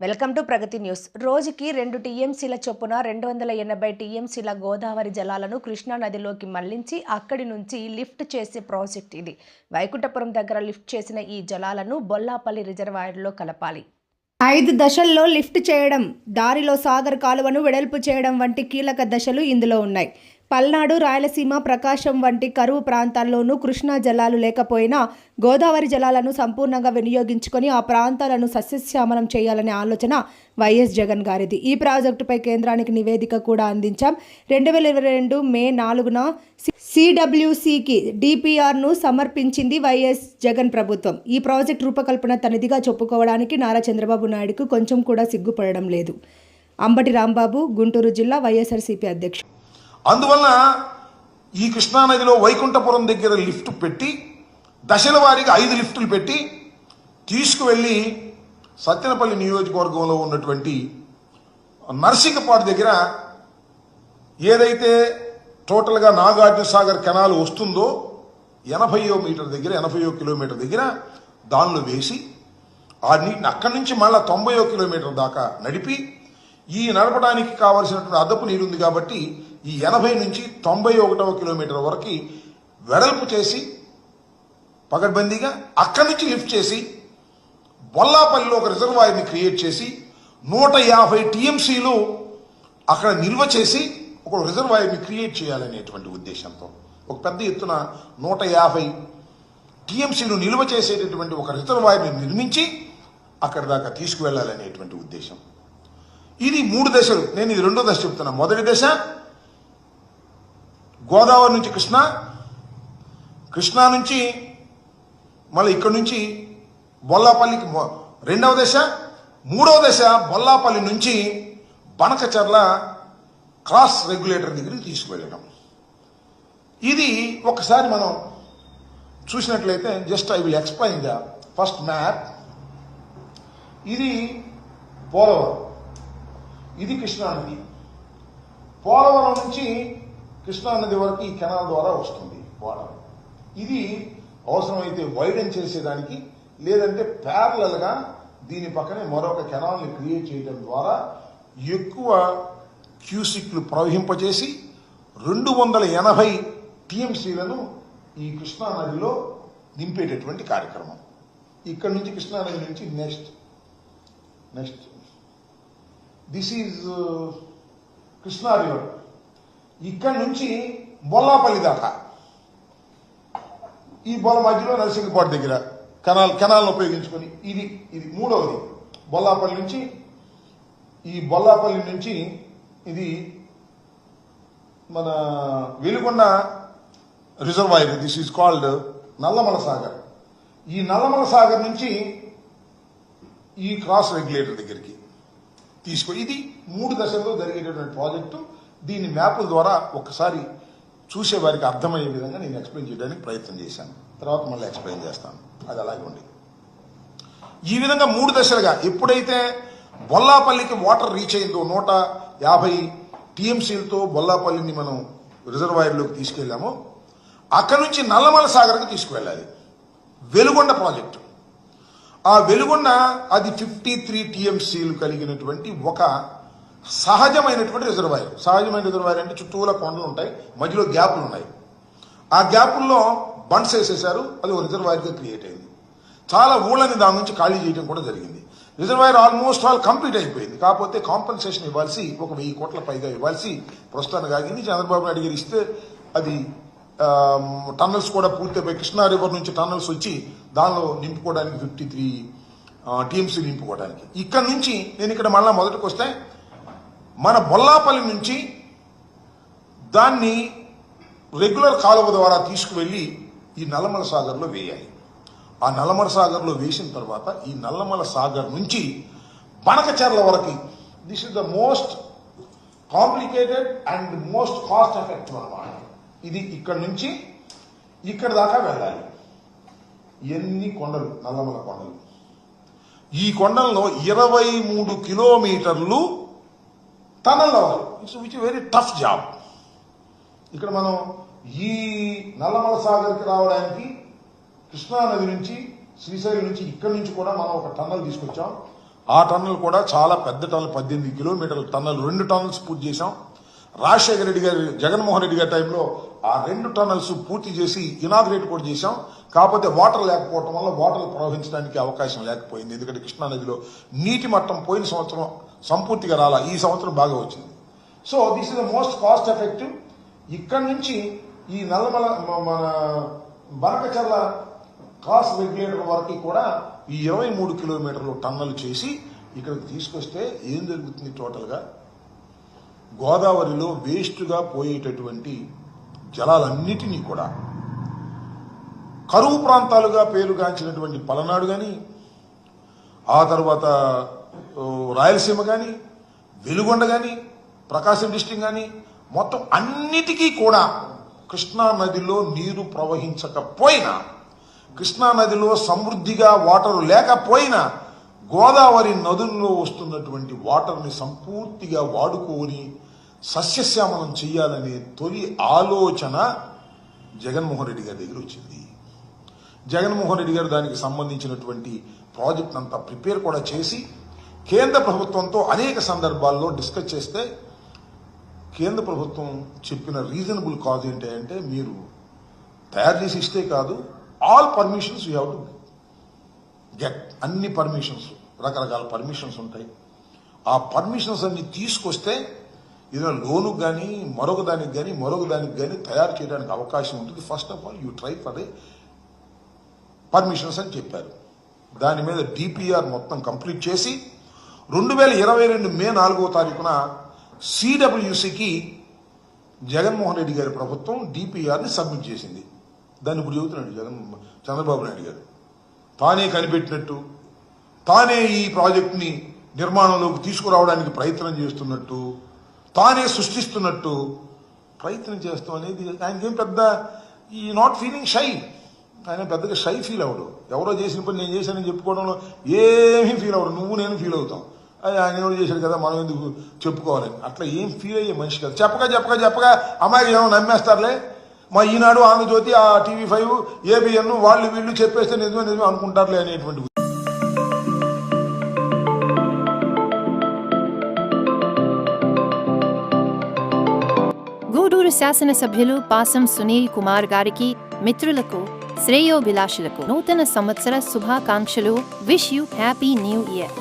Welcome to Pragathi news. రోజుకి రెండు టీఎంసీల చొప్పున రెండు వందల ఎనభై టీఎంసీల గోదావరి జలాలను కృష్ణా నదిలోకి మళ్ళించి అక్కడి నుంచి లిఫ్ట్ చేసే ప్రాజెక్ట్ ఇది. వైకుంఠపురం దగ్గర లిఫ్ట్ చేసిన ఈ జలాలను బొల్లాపల్లి రిజర్వాయర్లో కలపాలి. ఐదు దశల్లో లిఫ్ట్ చేయడం దారిలో సాగర్ కాలువను వెడల్పు చేయడం వంటి కీలక దశలు ఇందులో ఉన్నాయి. పల్నాడు రాయలసీమ ప్రకాశం వంటి కరువు ప్రాంతాల్లోనూ కృష్ణా జలాలు లేకపోయినా గోదావరి జలాలను సంపూర్ణంగా వినియోగించుకొని ఆ ప్రాంతాలను సస్యశ్యామలం చేయాలనే ఆలోచన వైఎస్ జగన్ గారిది. ఈ ప్రాజెక్టుపై కేంద్రానికి నివేదిక కూడా అందించాం. రెండు వేల ఇరవై రెండు మే నాలుగున సిడబ్ల్యూసికి డిపిఆర్ను సమర్పించింది వైఎస్ జగన్ ప్రభుత్వం. ఈ ప్రాజెక్ట్ రూపకల్పన తనదిగా చెప్పుకోవడానికి నారా చంద్రబాబు నాయుడుకు కొంచెం కూడా సిగ్గుపడడం లేదు. అంబటి రాంబాబు గుంటూరు జిల్లా వైఎస్ఆర్సీపీ అధ్యక్షుడు. అందువలన ఈ కృష్ణానదిలో వైకుంఠపురం దగ్గర లిఫ్ట్ పెట్టి దశల వారీగా ఐదు లిఫ్టులు పెట్టి తీసుకువెళ్ళి సత్తెనపల్లి నియోజకవర్గంలో ఉన్నటువంటి నర్సింగపాడు దగ్గర ఏదైతే టోటల్గా నాగార్జున సాగర్ కెనాల్ వస్తుందో ఎనభైయో మీటర్ దగ్గర ఎనభయో కిలోమీటర్ దగ్గర దానిలో వేసి ఆ నీటిని అక్కడి నుంచి మళ్ళా తొంభయో కిలోమీటర్ దాకా నడిపి ఈ నడపడానికి కావలసినటువంటి అదపు నీరు ఉంది కాబట్టి ఈ ఎనభై నుంచి తొంభై ఒకటవ కిలోమీటర్ వరకు వెడల్పు చేసి పగడ్బందీగా అక్కడి నుంచి లిఫ్ట్ చేసి బొల్లాపల్లిలో ఒక రిజర్వాయర్ని క్రియేట్ చేసి నూట యాభై టీఎంసీలు అక్కడ నిల్వ చేసి ఒక రిజర్వాయర్ని క్రియేట్ చేయాలనేటువంటి ఉద్దేశంతో ఒక పెద్ద ఎత్తున నూట యాభై టీఎంసీలు నిల్వ చేసేటటువంటి ఒక రిజర్వాయర్ని నిర్మించి అక్కడ దాకా తీసుకువెళ్ళాలనేటువంటి ఉద్దేశం. ఇది మూడు దశలు. నేను ఇది రెండో దశ చెప్తున్నా. మొదటి దశ గోదావరి నుంచి కృష్ణ కృష్ణా నుంచి మళ్ళీ ఇక్కడ నుంచి బొల్లాపల్లికి రెండవ దశ మూడవ దశ బొల్లాపల్లి నుంచి బనకచర్ల క్రాస్ రెగ్యులేటర్ దగ్గరికి తీసుకువెళ్ళడం. ఇది ఒకసారి మనం చూసినట్లయితే just I will explain the first map. ఇది పోలవరం. ఇది కృష్ణానది పోలవరం నుంచి కృష్ణానది వరకు ఈ కెనాల్ ద్వారా వస్తుంది వాటర్. ఇది అవసరమైతే వైడెన్ చేసేదానికి లేదంటే ప్యారలల్గా దీని పక్కనే మరొక కెనాల్ని క్రియేట్ చేయడం ద్వారా ఎక్కువ క్యూసిక్లు ప్రవహింపజేసి రెండు వందల ఎనభై టీఎంసీలను ఈ కృష్ణా నదిలో నింపేటటువంటి కార్యక్రమం. ఇక్కడ నుంచి కృష్ణానది నుంచి next next this is Krishna river ఇక్కడ నుంచి బొల్లాపల్లి దాకా. ఈ బొల్ల మధ్యలో నరసింగపాడు దగ్గర కెనాల్ కెనాల్ని ఉపయోగించుకొని ఇది ఇది మూడవది. బొల్లాపల్లి నుంచి ఈ బొల్లాపల్లి నుంచి ఇది మన Veligonda reservoir this is called Nallamala Sagar. ఈ నల్లమల సాగర్ నుంచి ఈ క్రాస్ రెగ్యులేటర్ దగ్గరికి తీసుకో. ఇది మూడు దశల్లో జరిగేటటువంటి ప్రాజెక్టు. దీని మ్యాప్ల ద్వారా ఒకసారి చూసే వారికి అర్థమయ్యే విధంగా నేను ఎక్స్ప్లెయిన్ చేయడానికి ప్రయత్నం చేశాను. తర్వాత మళ్ళీ ఎక్స్ప్లెయిన్ చేస్తాను. అది అలాగే ఉంది ఈ విధంగా మూడు దశలుగా ఎప్పుడైతే బొల్లాపల్లికి వాటర్ రీచ్ అయిందో నూట యాభై టీఎంసీలతో బొల్లాపల్లిని మనం రిజర్వాయర్లోకి తీసుకెళ్ళామో అక్కడి నుంచి నల్లమల సాగర్కి తీసుకువెళ్ళాలి. వెలుగొండ ప్రాజెక్టు. ఆ వెలుగొండ అది ఫిఫ్టీ త్రీ టీఎంసీలు కలిగినటువంటి ఒక సహజమైనటువంటి రిజర్వాయర్. సహజమైన రిజర్వాయర్ అంటే చుట్టూల కొండలు ఉంటాయి మధ్యలో గ్యాపులు ఉన్నాయి. ఆ గ్యాపుల్లో బండ్స్ వేసేసారు అది ఒక రిజర్వాయర్గా క్రియేట్ అయింది. చాలా ఊళ్ళని దాని నుంచి ఖాళీ చేయడం కూడా జరిగింది. రిజర్వాయర్ ఆల్మోస్ట్ ఆల్ కంప్లీట్ అయిపోయింది. కాకపోతే కాంపన్సేషన్ ఇవ్వాల్సి ఒక వెయ్యి కోట్ల పైగా ఇవ్వాల్సి ప్రస్తుతానికి ఆగింది. చంద్రబాబు నాయుడు గారు ఇస్తే అది టన్నల్స్ కూడా పూర్తయిపోయి కృష్ణా రివర్ నుంచి టన్నల్స్ వచ్చి దానిలో నింపుకోవడానికి ఫిఫ్టీ త్రీ టీఎంసీ నింపుకోవడానికి. ఇక్కడ నుంచి నేను ఇక్కడ మళ్ళీ మొదటికి వస్తే మన బొల్లాపల్లి నుంచి దాన్ని రెగ్యులర్ కాలువ ద్వారా తీసుకువెళ్ళి ఈ నల్లమల సాగర్లో వేయాలి. ఆ నల్లమల సాగర్లో వేసిన తర్వాత ఈ నల్లమల సాగర్ నుంచి బనకచర్ల వరకు this is the most complicated and most cost effective అన్నమాట ఇది ఇక్కడ నుంచి ఇక్కడ దాకా వెళ్ళాలి. ఎన్ని కొండలు? నల్లమల కొండలు. ఈ కొండల్లో ఇరవై మూడు కిలోమీటర్లు tunnel it's which very tough job ఇక్కడ మనం ఈ నల్లమల సాగర్కి రావడానికి కృష్ణానది నుంచి శ్రీశైలం నుంచి ఇక్కడి నుంచి కూడా మనం ఒక టన్నల్ తీసుకొచ్చాం. ఆ టన్నల్ కూడా చాలా పెద్ద టన్నల్ పద్దెనిమిది కిలోమీటర్ల టన్నల్ రెండు టన్నల్స్ పూర్తి చేశాం. రాజశేఖర రెడ్డి గారి జగన్మోహన్ రెడ్డి గారి టైంలో ఆ రెండు టనల్స్ పూర్తి చేసి ఇనాగ్రేట్ కూడా చేశాం. కాకపోతే వాటర్ లేకపోవడం వల్ల వాటర్ ప్రవహించడానికి అవకాశం లేకపోయింది. ఎందుకంటే కృష్ణా నదిలో నీటి మట్టం పోయిన సంవత్సరం సంపూర్తిగా రాలా. ఈ సంవత్సరం బాగా వచ్చింది. So this is the most cost effective ఇక్కడ నుంచి ఈ నల్లమల మన బనకచర్ల క్రాస్ రెగ్యులేటర్ వరకు కూడా ఈ ఇరవై మూడు కిలోమీటర్లు టన్నలు చేసి ఇక్కడికి తీసుకొస్తే ఏం జరుగుతుంది టోటల్గా? గోదావరిలో వేస్ట్గా పోయేటటువంటి జలాలన్నిటినీ కూడా కరువు ప్రాంతాలుగా పేరుగాంచినటువంటి పలనాడు కానీ ఆ తర్వాత రాయలసీమ కానీ వెలుగొండ కానీ ప్రకాశం డిస్టిక్ కానీ మొత్తం అన్నిటికీ కూడా కృష్ణా నదిలో నీరు ప్రవహించకపోయినా కృష్ణా నదిలో సమృద్ధిగా వాటర్ లేకపోయినా గోదావరి నదుల్లో వస్తున్నటువంటి వాటర్ని సంపూర్తిగా వాడుకొని సస్యశ్యామలం చేయాలనే తొలి ఆలోచన జగన్మోహన్ రెడ్డి గారి దగ్గర వచ్చింది. జగన్మోహన్ రెడ్డి గారు దానికి సంబంధించినటువంటి ప్రాజెక్ట్ అంతా ప్రిపేర్ కూడా చేసి కేంద్ర ప్రభుత్వంతో అనేక సందర్భాల్లో డిస్కస్ చేస్తే కేంద్ర ప్రభుత్వం చెప్పిన రీజనబుల్ కాజ్ ఏంటంటే మీరు తయారు చేసి ఇస్తే కాదు all permissions you have to get అన్ని పర్మిషన్స్ రకరకాల పర్మిషన్స్ ఉంటాయి. ఆ పర్మిషన్స్ అన్ని తీసుకొస్తే ఏదైనా లోను కానీ మరొక దానికి కానీ మరొక దానికి కానీ తయారు చేయడానికి అవకాశం ఉంటుంది. First of all you try for a permissions అని చెప్పారు. దాని మీద డిపిఆర్ మొత్తం కంప్లీట్ చేసి రెండు వేల ఇరవై రెండు మే నాలుగో తారీఖున సిడబ్ల్యూసికి జగన్మోహన్ రెడ్డి గారి ప్రభుత్వం డిపిఆర్ని సబ్మిట్ చేసింది. దాన్ని ఇప్పుడు చెబుతున్నాడు జగన్ చంద్రబాబు నాయుడు గారు. తానే కనిపెట్టినట్టు తానే ఈ ప్రాజెక్ట్ని నిర్మాణంలోకి తీసుకురావడానికి ప్రయత్నం చేస్తున్నట్టు తానే సృష్టిస్తున్నట్టు ప్రయత్నం చేస్తాం అనేది ఆయనకేం పెద్ద ఈ నాట్ ఫీలింగ్ షై ఆయన పెద్దగా షై ఫీల్ అవడు ఎవరో చేసిన పని నేను చేశానని చెప్పుకోవడంలో ఏమీ ఫీల్ అవడు నువ్వు నేను ఫీల్ అవుతాం. అది ఆయన ఎవరు చేశాడు కదా మనం ఎందుకు చెప్పుకోవాలని. అట్లా ఏం ఫీల్ అయ్యే మనిషి కదా. చెప్పగా చెప్పగా చెప్పగా అమ్మాయికి ఏమో నమ్మేస్తారులే. మా ఈనాడు ఆంధ్రజ్యోతి ఆ టీవీ ఫైవ్ ఏబిఎన్ వాళ్ళు వీళ్ళు చెప్పేస్తే నిజమే నిజమే అనుకుంటారులే అనేటువంటి గూడూరు శాసనసభ్యులు పాసం సునీల్ కుమార్ గారికి మిత్రులకు శ్రేయోభిలాషులకు నూతన సంవత్సర శుభాకాంక్షలు. Wish you happy new year.